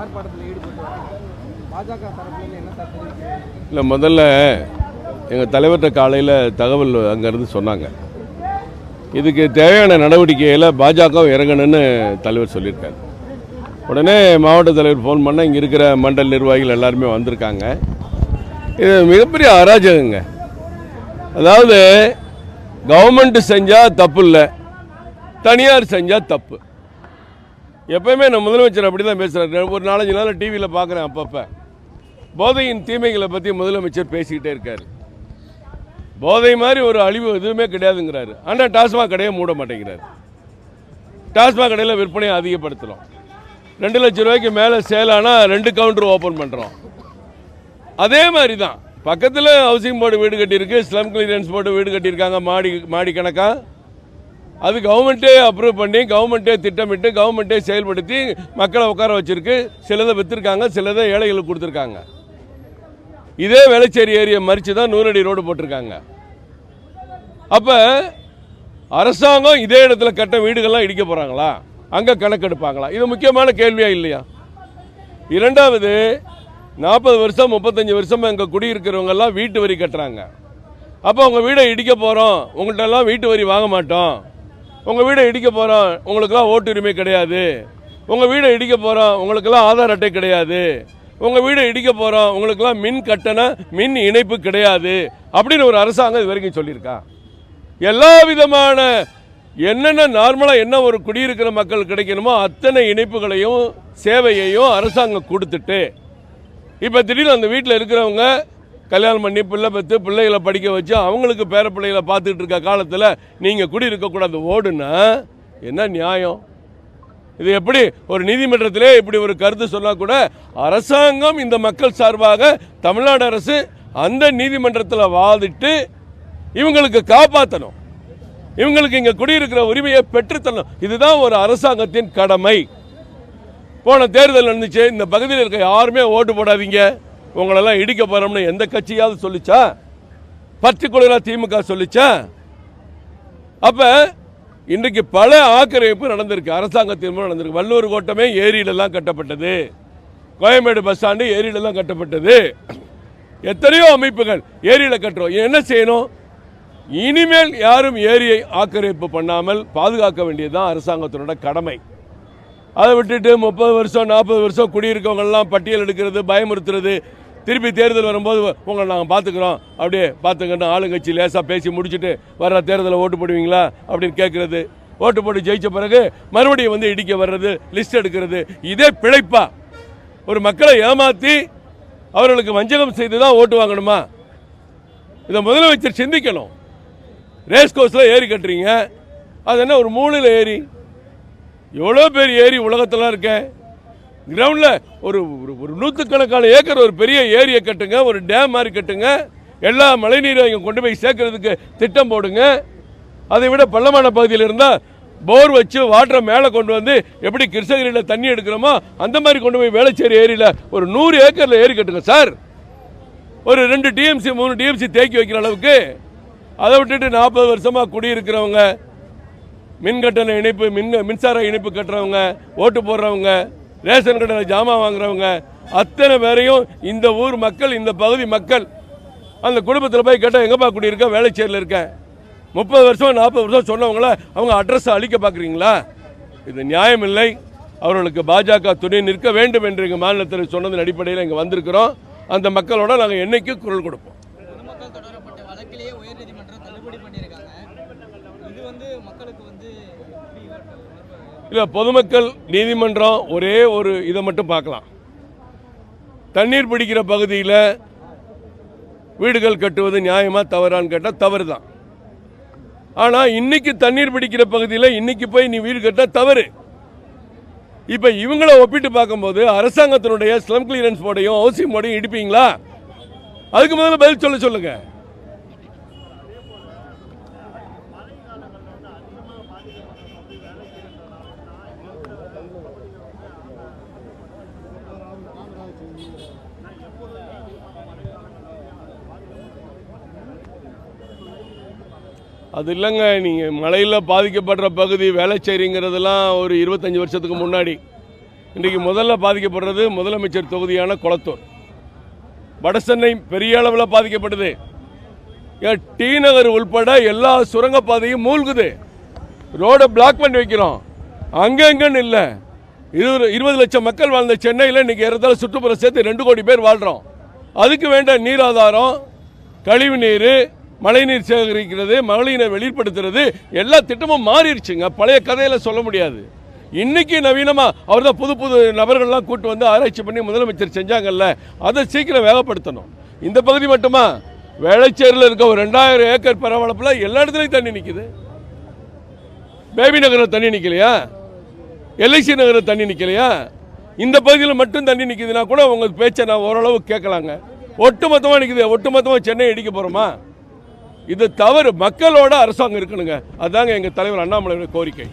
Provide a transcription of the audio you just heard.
ஆர்ப்பாட்டத்தில் ஈடுபட்டு பாஜக தரப்புலேருந்து என்ன சார் இல்லை முதல்ல எங்கள் தலைவர்கிட்ட காலையில் தகவல் அங்கேருந்து சொன்னாங்க. இதுக்கு தேவையான நடவடிக்கையில் பாஜக இறங்கணும்னு தலைவர் சொல்லியிருக்காரு. உடனே மாவட்ட தலைவர் ஃபோன் பண்ண இங்கே இருக்கிற மண்டல் நிர்வாகிகள் எல்லாருமே வந்திருக்காங்க. இது மிகப்பெரிய அராஜகங்க. அதாவது கவர்மெண்ட் செஞ்சால் தப்பு இல்லை தனியார் செஞ்சால் தப்பு. எப்பயுமே நம்ம முதலமைச்சர் அப்படி தான் பேசுகிறார் ஒரு நாலஞ்சு நாள் டிவியில் பார்க்குறேன் அப்பப்போ. போதையின் தீமைகளை பற்றி முதலமைச்சர் பேசிக்கிட்டே இருக்கார். போதை மாதிரி ஒரு அழிவு எதுவுமே கிடையாதுங்கிறாரு. ஆனால் டாஸ்மாக் கடையை மூட மாட்டேங்கிறாரு. டாஸ்மாக் கடையில் விற்பனையை அதிகப்படுத்துகிறோம் ரெண்டு லட்சம் ரூபாய்க்கு மேலே சேல் ஆனால் ரெண்டு கவுண்டர் ஓப்பன் பண்ணுறோம் அதே மாதிரி தான் பக்கத்தில் ஹவுசிங் போர்டு வீடு கட்டியிருக்கு ஸ்லம் கிளியரன்ஸ் போர்டு வீடு கட்டியிருக்காங்க மாடி மாடி கணக்காக அது கவர்மெண்ட்டே அப்ரூவ் பண்ணி கவர்மெண்ட்டே திட்டமிட்டு கவர்மெண்ட்டே செயல்படுத்தி மக்களை உட்கார வச்சிருக்கு. சிலதை விற்றுருக்காங்க சிலதை ஏழைகளுக்கு கொடுத்துருக்காங்க. இதே வேளச்சேரி ஏரியை மறித்து தான் நூறடி ரோடு போட்டிருக்காங்க. அப்போ அரசாங்கம் இதே இடத்துல கட்ட வீடுகள்லாம் இடிக்க போகிறாங்களா அங்கே கணக்கெடுப்பாங்களா இது முக்கியமான கேள்வியாக இல்லையா? இரண்டாவது நாற்பது வருஷம் முப்பத்தஞ்சு வருஷமாக அங்கே குடியிருக்கிறவங்கெல்லாம் வீட்டு வரி கட்டுறாங்க. அப்போ உங்கள் வீடை இடிக்க போகிறோம் உங்கள்கிட்ட எல்லாம் வீட்டு வரி வாங்க மாட்டோம். உங்கள் வீடை இடிக்க போகிறோம் உங்களுக்கெல்லாம் ஓட்டுரிமை கிடையாது. உங்கள் வீடை இடிக்க போகிறோம் உங்களுக்கெல்லாம் ஆதார் அட்டை கிடையாது. உங்கள் வீடை இடிக்க போகிறோம் உங்களுக்கெல்லாம் மின் கட்டண மின் இணைப்பு கிடையாது. அப்படின்னு ஒரு அரசாங்கம் இது வரைக்கும் சொல்லியிருக்கா. எல்லா விதமான என்னென்ன நார்மலாக என்ன ஒரு குடியிருக்கிற மக்கள் கிடைக்கணுமோ அத்தனை இணைப்புகளையும் சேவையையும் அரசாங்கம் கொடுத்துட்டு இப்போ திடீர்னு அந்த வீட்டில் இருக்கிறவங்க கல்யாணம் பண்ணி பிள்ளை பெற்று பிள்ளைகளை படிக்க வச்சு அவங்களுக்கு பேர பிள்ளைகளை பார்த்துட்டு இருக்க காலத்தில் நீங்கள் குடியிருக்கக்கூடாது ஓடுன்னா என்ன நியாயம்? இது எப்படி ஒரு நீதிமன்றத்திலே இப்படி ஒரு கருத்து சொன்னால் கூட அரசாங்கம் இந்த மக்கள் சார்பாக தமிழ்நாடு அரசு அந்த நீதிமன்றத்தில் வாதிட்டு இவங்களுக்கு காப்பாற்றணும் இவங்களுக்கு இங்கே குடியிருக்கிற உரிமையை பெற்றுத்தரணும். இதுதான் ஒரு அரசாங்கத்தின் கடமை. போன தேர்தல் நடந்துச்சு. இந்த பகுதியில் இருக்க யாருமே ஓட்டு போடாதீங்க. உங்களெல்லாம் இடிக்க போறோம்னு எந்த கட்சியாவது சொல்லிச்சா? பர்டிகுலராக திமுக சொல்லிச்சா? அப்ப இன்றைக்கு பல ஆக்கிரமிப்பு நடந்திருக்கு. அரசாங்கத்தின் மூலம் நடந்திருக்கு. வல்லூர் கோட்டமே ஏரியிலெல்லாம் கட்டப்பட்டது. கோயம்பேடு பஸ் ஸ்டாண்டு ஏரியிலெல்லாம் கட்டப்பட்டது. எத்தனையோ அமைப்புகள் ஏரியில் கட்டுறோம். என்ன செய்யணும்? இனிமேல் யாரும் ஏரியை ஆக்கிரமிப்பு பண்ணாமல் பாதுகாக்க வேண்டியதுதான் அரசாங்கத்தினோட கடமை. அதை விட்டுட்டு முப்பது வருஷம் நாற்பது வருஷம் குடியிருக்கவங்கெல்லாம் பட்டியல் எடுக்கிறது பயமுறுத்துறது. திருப்பி தேர்தல் வரும்போது உங்களை நாங்கள் பார்த்துக்குறோம். அப்படியே பார்த்துக்கன்னு ஆளுங்கட்சி லேசாக பேசி முடிச்சுட்டு வர்ற தேர்தலில் ஓட்டு போடுவீங்களா அப்படின்னு கேட்குறது ஓட்டு போட்டு ஜெயிச்ச பிறகு மறுபடியும் வந்து இடிக்க வர்றது லிஸ்ட் எடுக்கிறது. இதே பிழைப்பா. ஒரு மக்களை ஏமாற்றி அவர்களுக்கு வஞ்சகம் செய்து தான் ஓட்டு வாங்கணுமா? இதை முதலமைச்சர் சிந்திக்கணும். ரேஸ் கோர்ஸில் ஏறி கட்டுறீங்க. அது என்ன ஒரு மூலையில் ஏறி எவ்வளோ பேர் ஏரி உலகத்தில் இருக்கேன். கிரவுண்டில் ஒரு ஒரு- ஒரு நூற்றுக்கணக்கான ஏக்கர் ஒரு பெரிய ஏரியை கட்டுங்க ஒரு டேம் மாதிரி கட்டுங்க. எல்லா மழைநீரை இங்கே கொண்டு போய் சேர்க்கறதுக்கு திட்டம் போடுங்க. அதை விட பள்ளமான பகுதியில் இருந்தால் போர் வச்சு வாட்டரை மேலே கொண்டு வந்து எப்படி கிருஷ்ணகிரியில் தண்ணி எடுக்கிறோமோ அந்த மாதிரி கொண்டு போய் வேளச்சேரி ஏரியில் ஒரு நூறு ஏக்கரில் ஏரி கட்டுங்க சார். ஒரு ரெண்டு டிஎம்சி மூணு டிஎம்சி தேக்கி வைக்கிற அளவுக்கு. அதை விட்டுட்டு நாற்பது வருஷமாக குடியிருக்கிறவங்க மின் கட்டண இணைப்பு மின் மின்சார இணைப்பு கட்டுறவங்க ஓட்டு போடுறவங்க ரேஷன் கடையில் ஜாமான் வாங்குறவங்க அத்தனை பேரையும் இந்த ஊர் மக்கள் இந்த பகுதி மக்கள் அந்த குடும்பத்தில் போய் கேட்டால் எங்கப்பா குடியிருக்க? வேலைச்சேரியில் இருக்கேன். முப்பது வருஷம் நாற்பது வருஷம் சொன்னவங்கள அவங்க அட்ரஸ் அழிக்க பார்க்குறீங்களா இது நியாயம் இல்லை. அவர்களுக்கு பாஜக துணை நிற்க வேண்டும் என்று எங்கள் மாநிலத்தில் சொன்னதன் அடிப்படையில் இங்கே வந்திருக்கிறோம். அந்த மக்களோட நாங்கள் என்றைக்கும் குரல் கொடுப்போம். உயர்நீதிமன்றம் தள்ளுபடி பண்ணியிருக்காங்க. இது வந்து மக்களுக்கு வந்து இல்லை பொதுமக்கள் நீதிமன்றம் ஒரே ஒரு இதை மட்டும் பார்க்கலாம். தண்ணீர் பிடிக்கிற பகுதியில் வீடுகள் கட்டுவது நியாயமாக தவறான்னு கேட்டால் தவறு தான் ஆனால் இன்னைக்கு தண்ணீர் பிடிக்கிற பகுதியில் இன்னைக்கு போய் நீ வீடு கட்டால் தவறு. இப்போ இவங்கள ஒப்பிட்டு பார்க்கும்போது அரசாங்கத்தினுடைய ஸ்லம் கிளியரன்ஸ் போர்டையும் ஹவுசிங் போர்டையும் இடிப்பீங்களா? அதுக்கு முதல்ல பதில் சொல்ல சொல்லுங்கள் அது இல்லைங்க நீங்கள் மழையில் பாதிக்கப்படுற பகுதி வேளச்சேரிங்கிறதெல்லாம் ஒரு இருபத்தஞ்சி வருஷத்துக்கு முன்னாடி. இன்றைக்கு முதல்ல பாதிக்கப்படுறது முதலமைச்சர் தொகுதியான குளத்தூர். வடசென்னை பெரிய அளவில் பாதிக்கப்படுது ஏன் டி நகர் உள்பட எல்லா சுரங்கப்பாதையும் மூழ்குது. ரோடை பிளாக் பண்ணி வைக்கிறோம். அங்கங்கன்னு இல்லை. இருபது இருபது லட்சம் மக்கள் வாழ்ந்த சென்னையில் இன்றைக்கி ஏறத்தாழ சுற்றுப்புற சேர்த்து ரெண்டு கோடி பேர் வாழ்கிறோம் அதுக்கு வேண்ட நீர் ஆதாரம் கழிவு நீர் மழைநீர் சேகரிக்கிறது மழைநீரை வெளிப்படுத்துறது எல்லா திட்டமும் மாறிடுச்சுங்க. பழைய கதையில் சொல்ல முடியாது. இன்னைக்கு நவீனமாக அவர் தான் புது புது நபர்கள்லாம் கூட்டு வந்து ஆராய்ச்சி பண்ணி முதலமைச்சர் செஞ்சாங்கல்ல அதை சீக்கிரம் வேகப்படுத்தணும். இந்த பகுதி மட்டுமா? வேளச்சேரியில் இருக்க ஒரு ரெண்டாயிரம் ஏக்கர் பரவளப்பில் எல்லா இடத்துலையும் தண்ணி நிற்குது பேபி நகரில் தண்ணி நிற்கலையா எல்ஐசி நகரில் தண்ணி நிற்கலையா இந்த பகுதியில் மட்டும் தண்ணி நிற்குதுன்னா கூட உங்கள் பேச்சை நான் ஓரளவு கேட்கலாங்க. ஒட்டு மொத்தமாக நிற்குது ஒட்டு மொத்தமாக சென்னை இடிக்க போகிறோமா இது தவறு. மக்களோட அரசாங்கம் இருக்கணுங்க. அதாங்க எங்கள் தலைவர் அண்ணாமலையோட கோரிக்கை.